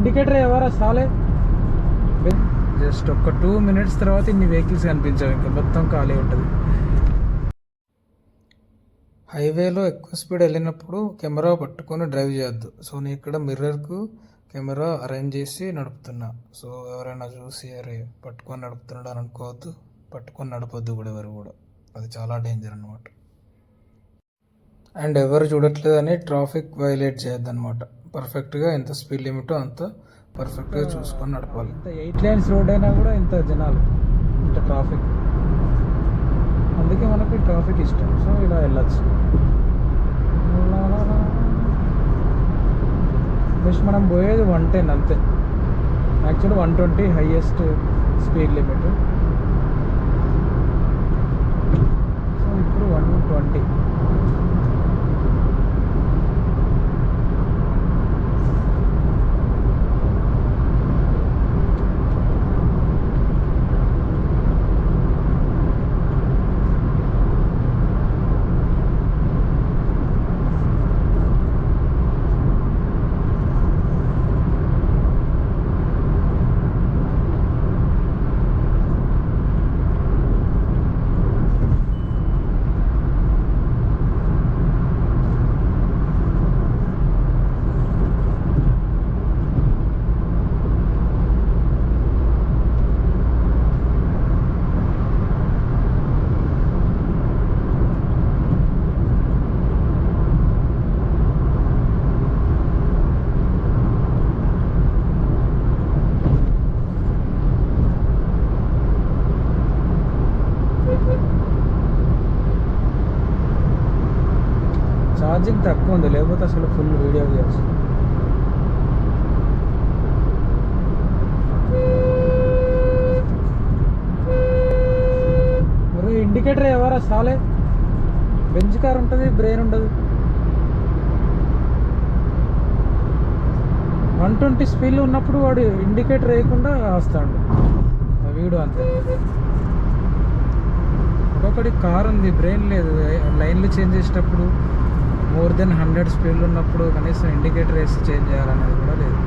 Indicator ఎవరా సాలే just ఒక టూ మినిట్స్ తర్వాత ఇన్ని వెహికల్స్ కనిపించావు ఇంకా మొత్తం ఖాళీ ఉంటుంది. హైవేలో ఎక్కువ స్పీడ్ వెళ్ళినప్పుడు కెమెరా పట్టుకొని డ్రైవ్ చేయొద్దు. సో నేను ఇక్కడ మిర్రర్కు కెమెరా అరేంజ్ చేసి నడుపుతున్నా. సో ఎవరైనా చూసి అరే పట్టుకొని నడుపుతున్నాడు అని అనుకోవద్దు. పట్టుకొని నడపొద్దు కూడా ఎవరు కూడా. అది చాలా డేంజర్ అనమాట అండ్ ఎవరు చూడట్లేదని ట్రాఫిక్ వైలేట్ చేయొద్దు అనమాట పర్ఫెక్ట్గా ఎంత స్పీడ్ లిమిట్ అంత పర్ఫెక్ట్గా చూసుకొని నడపాలి. ఇంత ఎయిట్ లైన్స్ రోడ్ అయినా కూడా ఇంత జనాలు ఇంత ట్రాఫిక్. అందుకే మనకి ట్రాఫిక్ ఇష్టం. సో ఇలా వెళ్ళచ్చు. జస్ట్ మనం పోయేది వన్ టెన్ అంతే. Actual one twenty highest speed limit so ఇప్పుడు వన్ ట్వంటీ ఛార్జింగ్ తక్కువ ఉంది లేకపోతే అసలు ఫుల్ వీడియో తీయచ్చు ఇండికేటర్ ఎవరా? సాలే. బెంచ్ కార్ ఉంటుంది బ్రెయిన్ ఉండదు. వన్ ట్వంటీ స్పీడ్లో ఉన్నప్పుడు వాడు ఇండికేటర్ వేయకుండా వస్తాడు ఆ వీడు అంతే. ఒక్కొక్కటి కార్ ఉంది బ్రెయిన్ లేదు. లైన్లు చేంజ్ చేసేటప్పుడు మోర్ దెన్ హండ్రెడ్ స్పీడ్లు ఉన్నప్పుడు కనీసం ఇండికేటర్ వేసి చేంజ్ చేయాలనేది కూడా లేదు.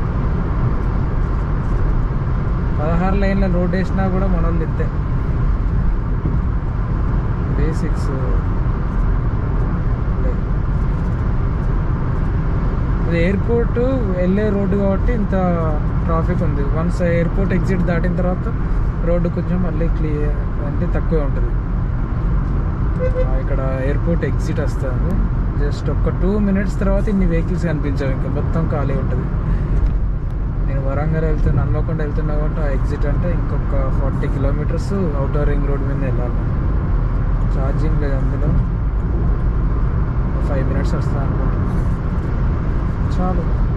పదహారు లైన్ల రోడ్ వేసినా కూడా మన వాళ్ళు ఇంతే. బేసిక్స్ ఇది ఎయిర్పోర్ట్ వెళ్ళే రోడ్డు కాబట్టి ఇంత ట్రాఫిక్ ఉంది. వన్స్ ఎయిర్పోర్ట్ ఎగ్జిట్ దాటిన తర్వాత రోడ్డు కొంచెం మళ్ళీ క్లియర్ అంటే తక్కువే ఉంటుంది. ఇక్కడ ఎయిర్పోర్ట్ ఎగ్జిట్ వస్తుంది. జస్ట్ ఒక టూ మినిట్స్ తర్వాత ఇన్ని వెహికల్స్ కనిపించావు ఇంకా మొత్తం ఖాళీ ఉంటుంది. నేను వరంగల్ వెళ్తున్నా హన్మకొండ వెళ్తున్నా కాబట్టి ఆ ఎగ్జిట్ అంటే ఇంకొక forty kilometres outer ring road మీద వెళ్ళాలి. ఛార్జింగ్ లేదు అందులో. ఫైవ్ మినిట్స్ వస్తుంది అనుకుంటా చాలు.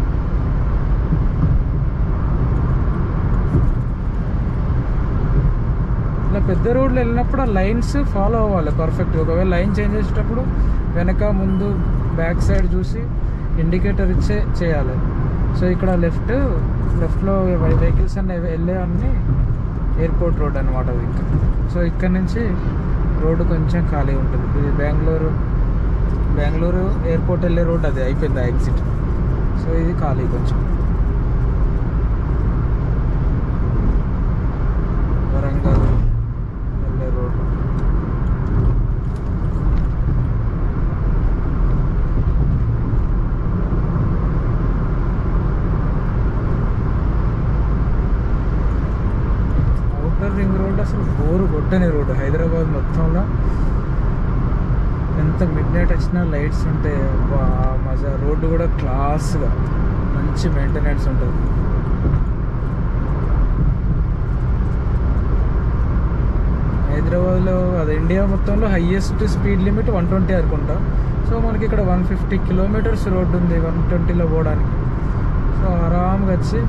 పెద్ద రోడ్లు వెళ్ళినప్పుడు ఆ లైన్స్ ఫాలో అవ్వాలి పర్ఫెక్ట్ ఒకవేళ లైన్ చేంజ్ చేసేటప్పుడు వెనక ముందు బ్యాక్ సైడ్ చూసి ఇండికేటర్ ఇచ్చే చేయాలి. సో ఇక్కడ లెఫ్ట్ లెఫ్ట్లో వెహికల్స్ అన్నీ వెళ్ళే అన్ని ఎయిర్పోర్ట్ రోడ్ అనమాట అది ఇంకా. సో ఇక్కడ నుంచి రోడ్డు కొంచెం ఖాళీ ఉంటుంది. ఇది బెంగళూరు బెంగళూరు ఎయిర్పోర్ట్ వెళ్ళే రోడ్ అది అయిపోయింది ఆ ఎగ్జిట్. సో ఇది ఖాళీ కొంచెం వరంగల్ వెళ్ళే రోడ్ అవుటర్ రింగ్ రోడ్ అసలు బోరు రోడ్డు. హైదరాబాద్ మొత్తంలో ఎంత మిడ్ నైట్ వచ్చినా లైట్స్ ఉంటాయి మజా. రోడ్డు కూడా క్లాస్గా మంచి మెయింటెనెన్స్ ఉంటుంది. హైదరాబాద్లో అది ఇండియా మొత్తంలో highest speed limit one twenty అనుకుంటా. సో మనకి ఇక్కడ వన్ ఫిఫ్టీ కిలోమీటర్స్ రోడ్డు ఉంది వన్ ట్వంటీలో పోవడానికి. సో ఆరామ్గా వచ్చి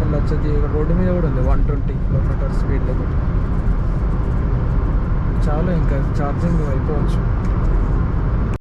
వెళ్ళొచ్చు. రోడ్డు మీద కూడా ఉంది one twenty kilometre speed limit చాలు ఇంకా ఛార్జింగ్ అయిపోవచ్చు.